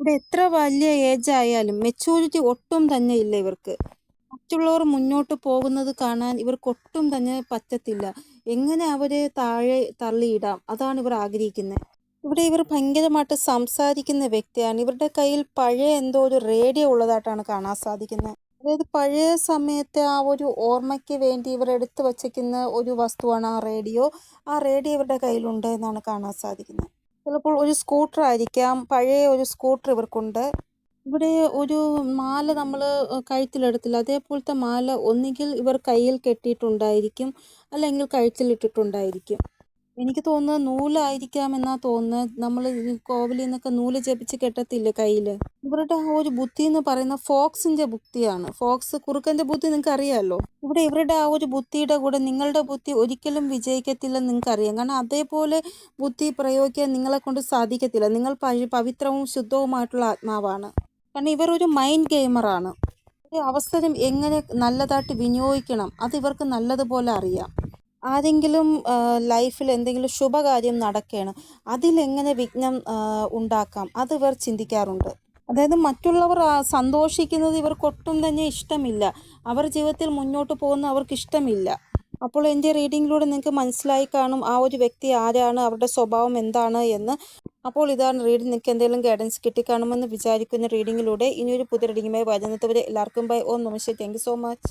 ഇവിടെ എത്ര വലിയ ഏജ് ആയാലും മെച്ചൂരിറ്റി ഒട്ടും തന്നെ ഇല്ല ഇവർക്ക്. മറ്റുള്ളവർ മുന്നോട്ട് പോകുന്നത് കാണാൻ ഇവർക്ക് ഒട്ടും തന്നെ പറ്റത്തില്ല. എങ്ങനെ അവരെ താഴെ തള്ളിയിടാം? അതാണ് ഇവർ ആഗ്രഹിക്കുന്നത്. ഇവിടെ ഇവർ ഭയങ്കരമായിട്ട് സംസാരിക്കുന്ന വ്യക്തിയാണ്. ഇവരുടെ കയ്യിൽ പഴയ എന്തോ ഒരു റേഡിയോ ഉള്ളതായിട്ടാണ് കാണാൻ സാധിക്കുന്നത്. അതായത് പഴയ സമയത്തെ ആ ഒരു ഓർമ്മയ്ക്ക് വേണ്ടി ഇവർ എടുത്തു വച്ചേക്കുന്ന ഒരു വസ്തുവാണ് ആ റേഡിയോ. ആ റേഡിയോ ഇവരുടെ കയ്യിലുണ്ട് എന്നാണ് കാണാൻ സാധിക്കുന്നത്. ചിലപ്പോൾ ഒരു സ്കൂട്ടർ ആയിരിക്കാം. പഴയ ഒരു സ്കൂട്ടർ ഇവർക്കുണ്ട്. ഇവിടെ ഒരു മാല നമ്മൾ കഴുത്തിലെടുത്തില്ല. അതേപോലത്തെ മാല ഒന്നുകിൽ ഇവർ കയ്യിൽ കെട്ടിയിട്ടുണ്ടായിരിക്കും. അല്ലെങ്കിൽ കഴുത്തിലിട്ടിട്ടുണ്ടായിരിക്കും. എനിക്ക് തോന്നുന്നത് നൂലായിരിക്കാം എന്നാ തോന്നുന്നത് നമ്മൾ കോവിലിൽ നിന്നൊക്കെ നൂൽ ജപിച്ച് കെട്ടത്തില്ലേ കയ്യിൽ ഇവരുടെ ആ ഒരു ബുദ്ധി എന്ന് പറയുന്ന ഫോക്സിന്റെ ബുദ്ധിയാണ്. ഫോക്സ് കുറുക്കന്റെ ബുദ്ധി നിങ്ങൾക്ക് അറിയാമല്ലോ ഇവിടെ ഇവരുടെ ആ ഒരു ബുദ്ധിയുടെ കൂടെ നിങ്ങളുടെ ബുദ്ധി ഒരിക്കലും വിജയിക്കത്തില്ലെന്ന് നിങ്ങൾക്ക് അറിയാം കാരണം അതേപോലെ ബുദ്ധി പ്രയോഗിക്കാൻ നിങ്ങളെ കൊണ്ട് സാധിക്കത്തില്ല. നിങ്ങൾ പവിത്രവും ശുദ്ധവുമായിട്ടുള്ള ആത്മാവാണ്. കാരണം ഇവരൊരു മൈൻഡ് ഗെയിമറാണ് അവസരം എങ്ങനെ നല്ലതായിട്ട് വിനിയോഗിക്കണം അത് ഇവർക്ക് നല്ലതുപോലെ അറിയാം. ആരെങ്കിലും ലൈഫിൽ എന്തെങ്കിലും ശുഭകാര്യം നടക്കുകയാണ് അതിലെങ്ങനെ വിഘ്നം ഉണ്ടാക്കാം അത് ഇവർ ചിന്തിക്കാറുണ്ട്. അതായത് മറ്റുള്ളവർ സന്തോഷിക്കുന്നത് ഇവർക്ക് ഒട്ടും തന്നെ ഇഷ്ടമില്ല. അവർ ജീവിതത്തിൽ മുന്നോട്ട് പോകുന്ന അവർക്ക് ഇഷ്ടമില്ല. അപ്പോൾ എന്റെ റീഡിങ്ങിലൂടെ നിങ്ങൾക്ക് മനസ്സിലായി കാണും ആ ഒരു വ്യക്തി ആരാണ് അവരുടെ സ്വഭാവം എന്താണ് എന്ന്. അപ്പോൾ ഇതാണ് റീഡിംഗ് നിങ്ങൾക്ക് എന്തെങ്കിലും ഗൈഡൻസ് കിട്ടിക്കാണുമെന്ന് വിചാരിക്കുന്ന റീഡിങ്ങിലൂടെ ഇനിയൊരു പുതിയ റീഡിങ്ങുമായി വരുന്നത് വരെ എല്ലാവർക്കും ബൈ ഓ നമസ്തേ താങ്ക് സോ മച്ച്